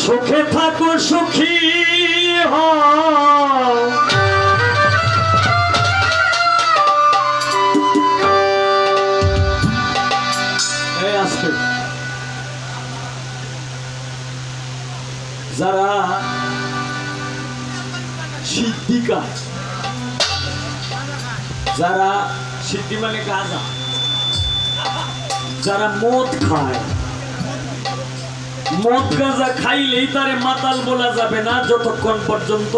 সুখে থাকো সুখী হও। যারা সিদ্ধিকা যারা সিদ্ধি মানে গাঁজা, যারা মদ খায়, মদ গাঁজা খাইলেই তারে মাতাল বলা যাবে না যতক্ষণ পর্যন্ত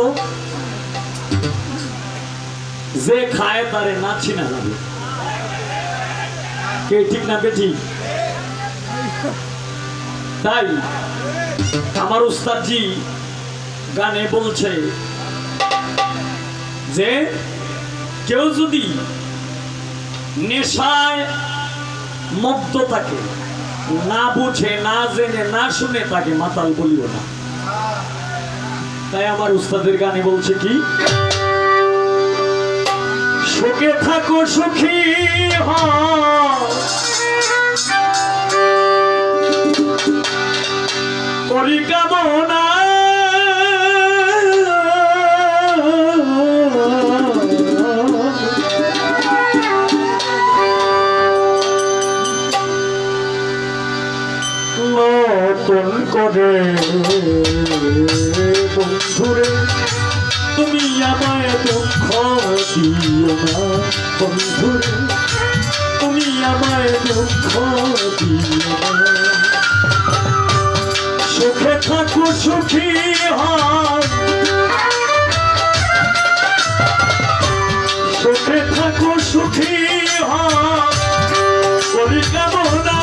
যে খায় তারে না চিনা যাবে। কে ঠিক না বে ঠিক? তাই আমার উস্তাদজি গানে বলছে যে, কেউ যদি নেশায় মগ্ধ থাকে, না বুঝে, না জেনে, না শুনে তাকে মাতাল বলিও না। তাই আমার উস্তাদের গানে বলছে কি, সুখে থাকো, সুখী হও। করি কামনা। নতুন করে বন্ধুরে, তুমি আমায় দুঃখ দিও না বন্ধুরে, তুমি আমায় দুঃখ দিও না। সুখে থাকো সুখী হয় সুখে থাকো সুখী হয় করি কামনা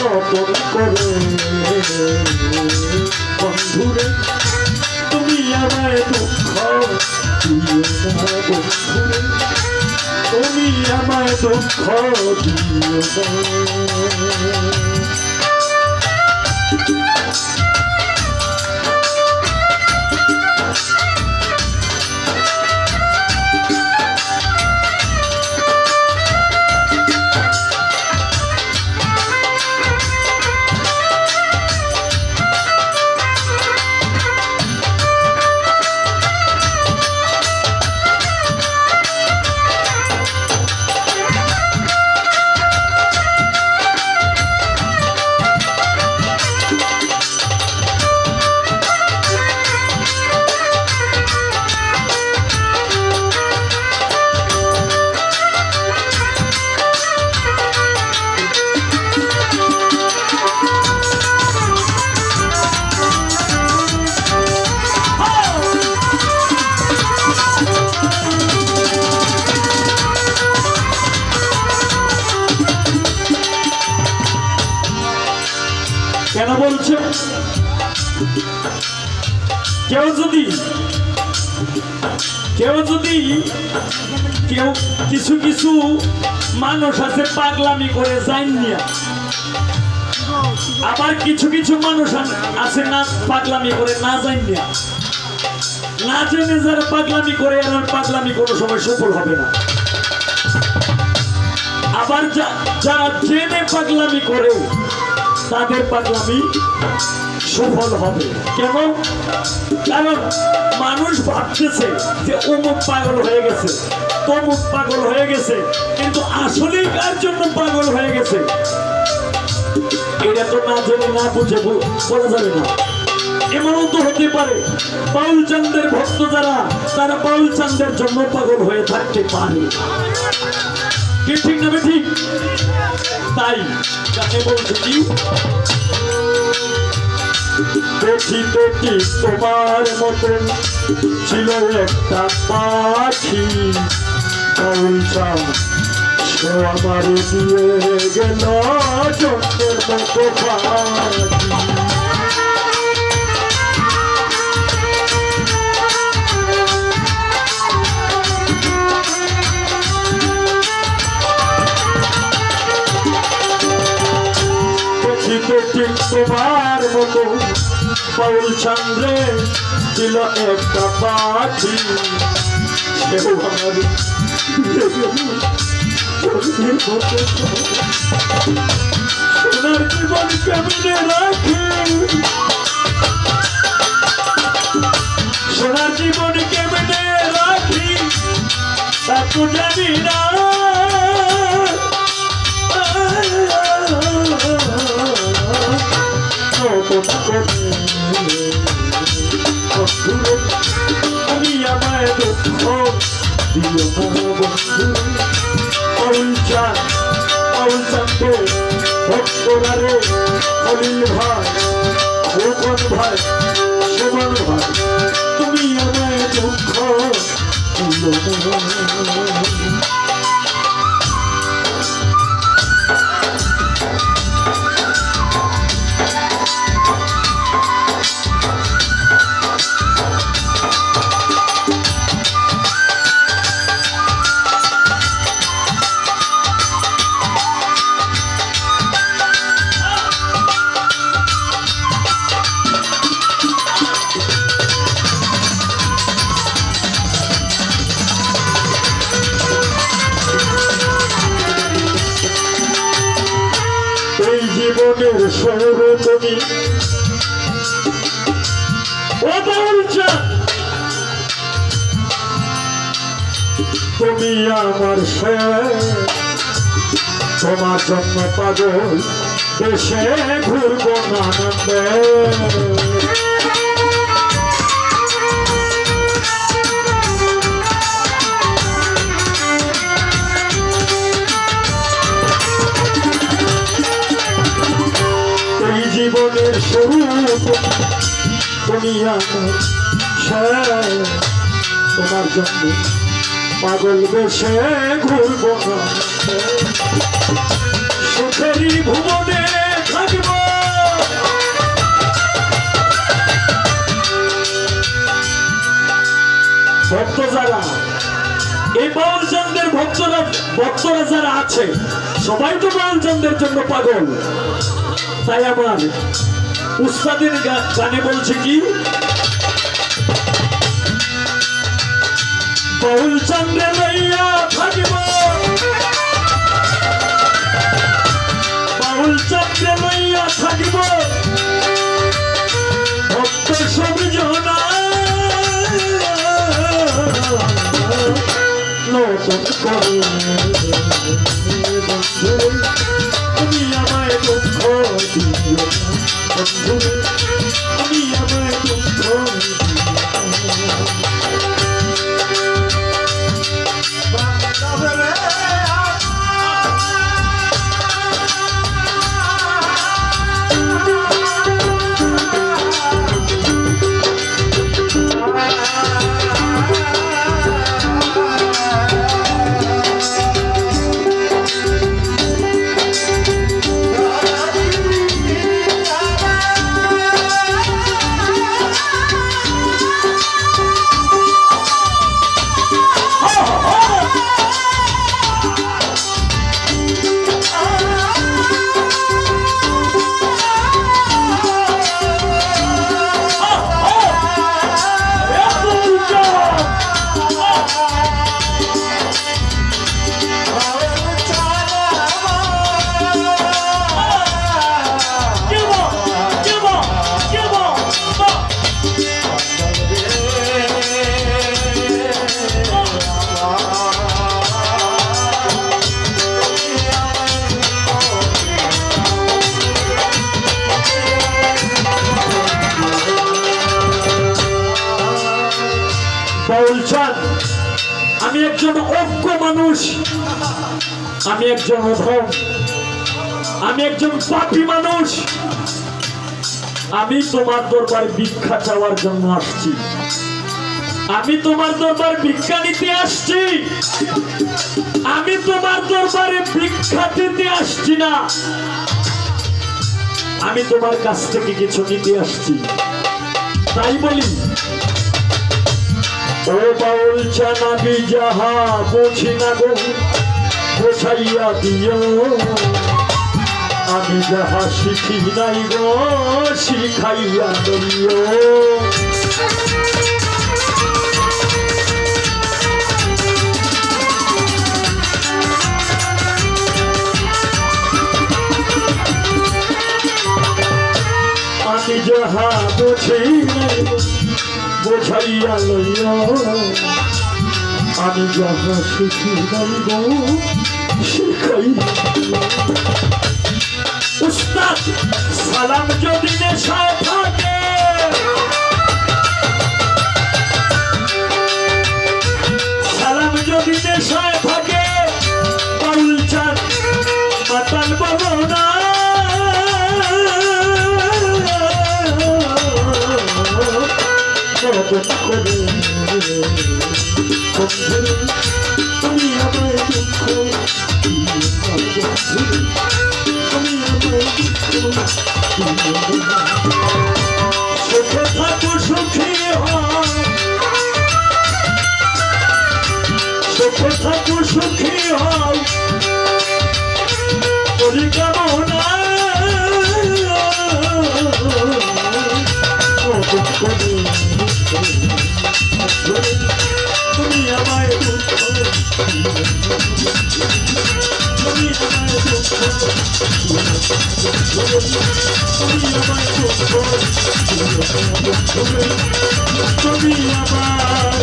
নতুন করে। বন্ধুরে, তুমি আমায় দুঃখ না বন্ধুরে। দুঃখ দিও যদি কেউ যদি কেউ কিছু কিছু মানুষ আছে পাগলামি করে যায়নি আবার কিছু কিছু মানুষ আছে না পাগলামি করে না যায়নি না জেনে যারা পাগলামি করে আর পাগলামি কোনো সময় সফল হবে না। আবার যারা জেনে পাগলামি করে, তাদের পাগলামি সফল হবে। কেন কারণ মানুষ ভাবতেছে যে অমুক পাগল হয়ে গেছে, তমুক পাগল হয়ে গেছে, কিন্তু আসলেই কার জন্য পাগল হয়ে গেছে? এটা তো না জেনে, না বুঝে বল- যাবে না। এমনও তো হতে পারে বাউল চান্দের ভক্ত যারা, তারা বাউল চান্দের জন্য পাগল হয়ে থাকতে পারে। ঠিক না বে ঠিক? তাই কাকে বলছে দেখিতে কি তোমার মতন ছিল একটা পাখি। সে আমার দিয়ে গেল চোখের মতো পাখি। Bye. মতো পাউল চন্দ্রে ছিল একটা পাখি। সেও আমার সোনার জীবন কেমনে রাখি? সোনার জীবন তো জানি না। ভক্তরা রে অনিল ভাই রোপন ভাই সুমন ভাই তুমি আমায় দুঃখ তুমি তুমি আমার সে তোমার জন্য পাগল দেশে ঘুরবো নানন্দে জীবনের শুরু তুমি তোমার জন্য পাগল বেশে ঘুরব সুখেরই ভুবনে ভক্ত যারা এই বাউলচন্দের ভক্তরা ভক্তরা যারা আছে সবাই তো বাউলচন্দের জন্য পাগল তাই আমার উস্তাদের গানে বলছে কি? বাউল চন্দ্রে লইয়া থাকিব বাউল চন্দ্রে লইয়া থাকিব ভক্ত সব জনা নতুন করে। তুমি আমায় দুঃখ বন্ধু আমি একজন অজ্ঞ মানুষ। আমি একজন অধম। আমি একজন পাপী মানুষ। আমি তোমার দরবারে ভিক্ষা চাওয়ার জন্য আসছি। আমি তোমার দরবার ভিক্ষা নিতে আসছি। আমি তোমার দরবারে ভিক্ষা দিতে আসছি না। আমি তোমার কাছ থেকে কিছু নিতে আসছি। তাই বলি ও বাউল চানাবি যাহা বুঝি না গো, বোঝাইয়া দিও। আমি যাহা শিখি নাই গো, শিখাইয়া দইও আমি যাহা বুঝি বোঝাইয়া লইও আমি যাহা শিখি নাই শিখাই উস্তাদ সালাম যদি নেশায় থাকে সালাম যদি নেশায় থাকে মদন করে তুমি আমায় দুঃখ তুমি আমায় দুঃখ সুখে থাকো সুখী সুখে থাকো, সুখী হও করি কামনা তুমি আমায় তুমি আমার